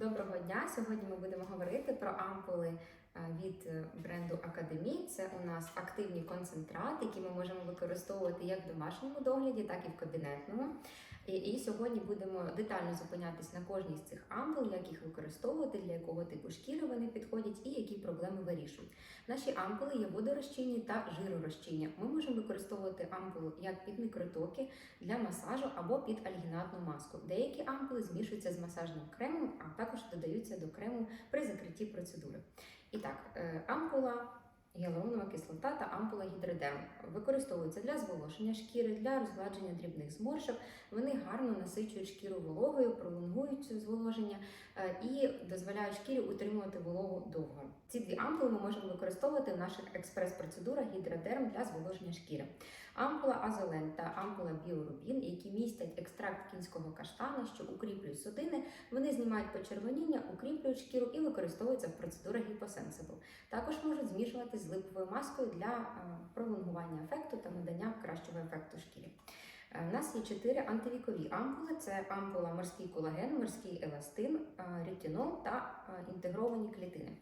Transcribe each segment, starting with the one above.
Доброго дня! Сьогодні ми будемо говорити про ампули від е, бренду Академі. Це у нас активні концентрати, які ми можемо використовувати як в домашньому догляді, так і в кабінетному. І, і сьогодні будемо детально зупинятись на кожній з цих ампул, як їх використовувати, для якого типу шкіри вони підходять і які проблеми вирішують. Наші ампули є водорозчинні та жиророзчинні. Ми можемо використовувати ампулу як під мікротоки для масажу або під альгінатну маску. Деякі ампули змішуються з масажним кремом, а також додаються до крему при закритті процедури. І так, е, ампула. Гіалуронова кислота та ампула гідродерм використовуються для зволоження шкіри, для розгладження дрібних зморшок. Вони гарно насичують шкіру вологою, пролонгують зволоження е, і дозволяють шкірі утримувати вологу довго. Ці дві ампули ми можемо використовувати в наших експрес-процедурах гідродерм для зволоження шкіри. Ампула Азолен та ампула Біорубін, які містять екстракт кінського каштана, що укріплюють судини, вони знімають почервоніння, укріплюють шкіру і використовуються в процедурах гіпосенсибл. Також можуть змішувати з липовою маскою для е, пролонгування ефекту та надання кращого ефекту шкірі. Е, У нас є чотири антивікові ампули: це ампула морський колаген, морський еластин, е, ретинол та е, інтегровані клітини.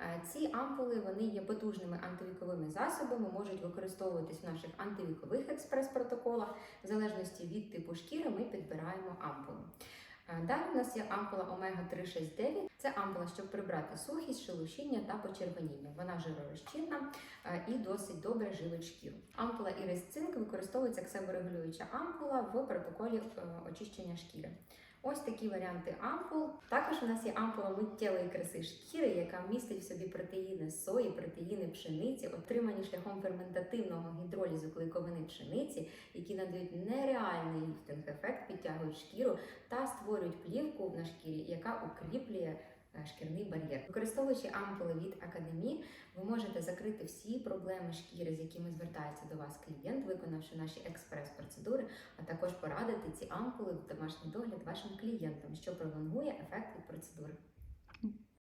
Е, Ці ампули вони є потужними антивіковими засобами, можуть використовуватись в наших антивікових експрес-протоколах. В залежності від типу шкіри ми підбираємо ампулу. Е, Далі у нас є ампула омега 369 Це ампула, щоб прибрати сухість, шелушіння та почервоніння. Вона жиророзчинна е, і досить добре живить шкіру. Ампула Ірис Цинк використовується як себорегулююча ампула в протоколі очищення шкіри. Ось такі варіанти ампул. Також у нас є ампула миттєвої краси шкіри, яка містить в собі протеїни сої, протеїни пшениці, отримані шляхом ферментативного гідролізу клейковини пшениці, які надають нереальний ліфтинг-ефект, підтягують шкіру та створюють плівку на шкірі, яка укріплює шкірний бар'єр. Використовуючи ампули від академії, ви можете закрити всі проблеми шкіри, з якими звертається до вас клієнт, виконавши наші експрес-процедури, а також порадити ці ампули в домашній догляд вашим клієнтам, що пролонгує ефект від процедури.